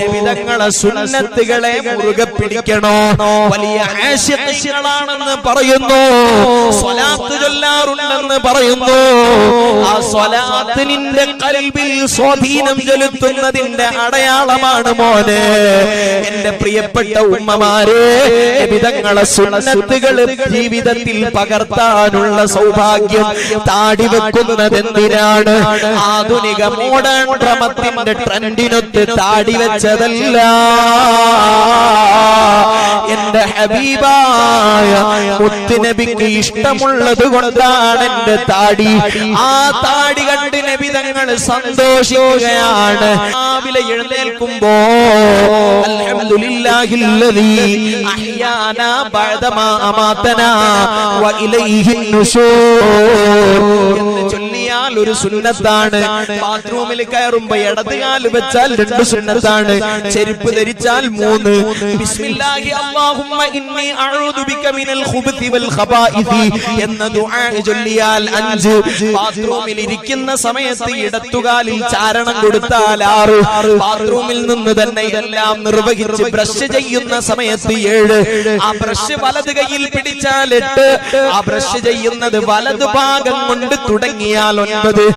നബിതങ്ങളെ സുന്നത്തുകളെ മുറുകെ പിടിക്കണോ? വലിയ ആശയങ്ങളാണെന്ന് പറയുന്നു. സ്വലാത്ത് ചൊല്ലാറുണ്ടെന്ന് പറയുന്നു. ആ സ്വലാത്ത് നിന്റെ കൽബിൽ സ്വാധീനം ചെലുത്തുന്നതിന്റെ അടയാളമാണ് മോനെ. എന്റെ പ്രിയപ്പെട്ട ഉമ്മമാരെ വിധങ്ങളെ സുന്നത്തുകൾ ജീവിതത്തിൽ പകർത്താനുള്ള സൗഭാഗ്യം താടി വെക്കുന്നത് എന്തിനാണ് ആധുനിക മോഡേൺ ക്രമത്തിന്റെ ട്രെൻഡിനൊത്ത് താടി വെച്ചതല്ല എന്റെ ഹബീബായ മുത്തുനബിക്ക് ഇഷ്ടമുള്ളത് കൊണ്ടാണ് എന്റെ താടി. ആ താടി കണ്ട് നബി തങ്ങൾ സന്തോഷിക്കുകയാണ്. രാവിലെ എഴുന്നേൽക്കുമ്പോ അൽഹംദുലില്ലാഹില്ലദീ അഹ്യാനാ ബഅദമാ അമാതനാ വ ഇലൈഹിൻ നുശൂർ. എന്ന് ചൊല്ലിയാൽ ഒരു സുന്നത്താണ്. ബാത്റൂമിൽ കയറുമ്പോ ഇടത് കാൽ വെച്ചാൽ രണ്ട് സുന്നത്താണ്. ചെരുപ്പ് ധരിച്ചാൽ മൂന്ന്. ബിസ്മില്ലാഹി അല്ലാഹുമ്മ ഇന്നി അഊദു ബിക മിനൽ ഖുബ്തി വൽ ഖബാഇഥി എന്ന ദുആ ചൊല്ലിയാൽ അഞ്ച്. ബാത്റൂമിൽ ഇരിക്കുന്ന സമയത്ത് ഇടത്തുകാലിൽ ചാരണം കൊടുത്താൽ ആറ്. ബാത്റൂമിൽ നിന്ന് തന്നെ എല്ലാം നിർവഹിച്ച് ബ്രഷ് ചെയ്യുന്ന സമയത്ത് ഏഴ്. ആ ബ്രഷ് വലത് കൈയിൽ പിടിച്ചാൽ എട്ട്. ആ ബ്രഷ് ചെയ്യുന്നത് വലതു ഭാഗം കൊണ്ട് തുടങ്ങിയാൽ ഒൻപത് പറയുന്നത്